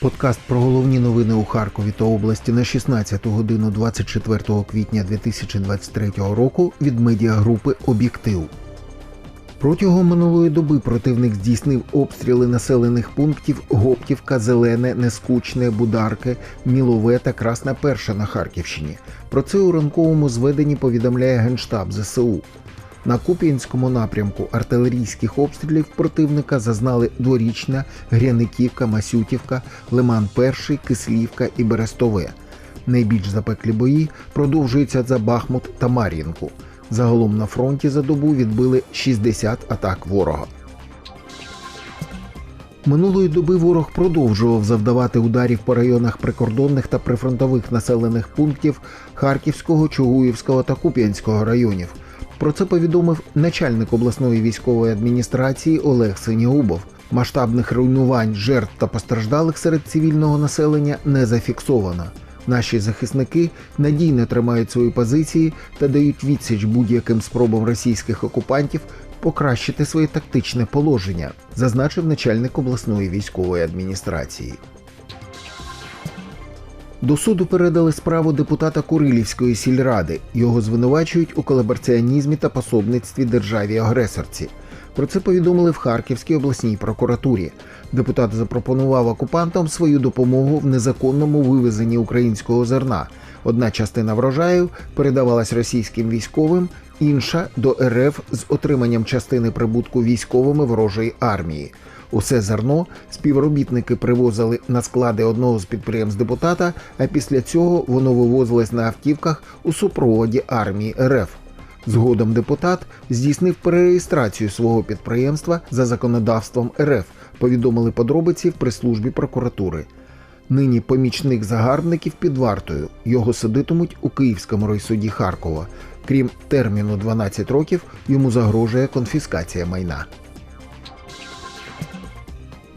Подкаст про головні новини у Харкові та області на 16 годину 24 квітня 2023 року від медіагрупи Об'єктив. Протягом минулої доби противник здійснив обстріли населених пунктів Гоптівка, Зелене, Нескучне, Бударки, Мілове та Красна Перша на Харківщині. Про це у ранковому зведенні повідомляє Генштаб ЗСУ. На Куп'янському напрямку артилерійських обстрілів противника зазнали Дворічна, Гряниківка, Масютівка, Лиман Перший, Кислівка і Берестове. Найбільш запеклі бої продовжуються за Бахмут та Мар'їнку. Загалом на фронті за добу відбили 60 атак ворога. Минулої доби ворог продовжував завдавати ударів по районах прикордонних та прифронтових населених пунктів Харківського, Чугуївського та Куп'янського районів. Про це повідомив начальник обласної військової адміністрації Олег Синігубов. Масштабних руйнувань, жертв та постраждалих серед цивільного населення не зафіксовано. Наші захисники надійно тримають свої позиції та дають відсіч будь-яким спробам російських окупантів покращити своє тактичне положення, зазначив начальник обласної військової адміністрації. До суду передали справу депутата Курилівської сільради. Його звинувачують у колабораціонізмі та пособництві державі-агресорці. Про це повідомили в Харківській обласній прокуратурі. Депутат запропонував окупантам свою допомогу в незаконному вивезенні українського зерна. Одна частина врожаю передавалась російським військовим, інша до РФ з отриманням частини прибутку військовими ворожої армії. Усе зерно співробітники привозили на склади одного з підприємств депутата, а після цього воно вивозилось на автівках у супроводі армії РФ. Згодом депутат здійснив перереєстрацію свого підприємства за законодавством РФ, повідомили подробиці в прес-службі прокуратури. Нині помічник загарбників під вартою. Його судитимуть у Київському райсуді Харкова. Крім терміну 12 років, йому загрожує конфіскація майна.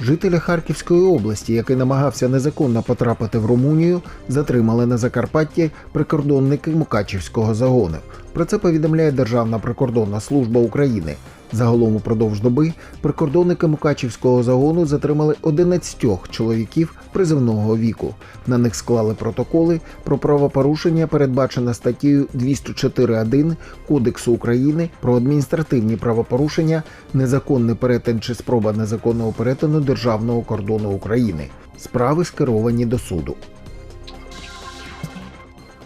Жителя Харківської області, який намагався незаконно потрапити в Румунію, затримали на Закарпатті прикордонники Мукачівського загону. Про це повідомляє Державна прикордонна служба України. Загалом упродовж доби прикордонники Мукачівського загону затримали 11 чоловіків призивного віку. На них склали протоколи про правопорушення, передбачене статтею 204.1 Кодексу України про адміністративні правопорушення, незаконний перетин чи спроба незаконного перетину державного кордону України. Справи скеровані до суду.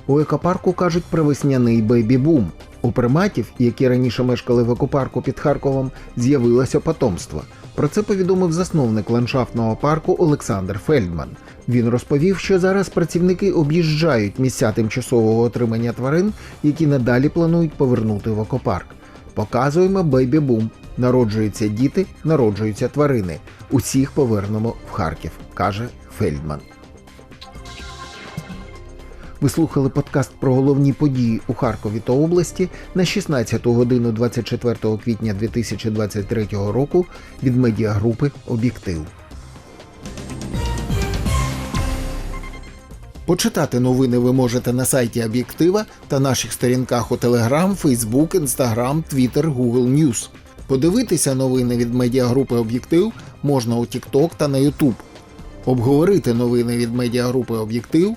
У екопарку кажуть про весняний бейбі-бум. У приматів, які раніше мешкали в екопарку під Харковом, з'явилося потомство. Про це повідомив засновник ландшафтного парку Олександр Фельдман. Він розповів, що зараз працівники об'їжджають місця тимчасового отримання тварин, які надалі планують повернути в екопарк. Показуємо бейбі-бум. Народжуються діти, народжуються тварини. Усіх повернемо в Харків, каже Фельдман. Ви слухали подкаст про головні події у Харкові та області на 16 годину 24 квітня 2023 року від медіагрупи Об'єктив. Почитати новини ви можете на сайті Об'єктива та наших сторінках у Telegram, Facebook, Instagram, Twitter, Google News. Подивитися новини від медіагрупи Об'єктив можна у TikTok та на YouTube. Обговорити новини від медіагрупи Об'єктив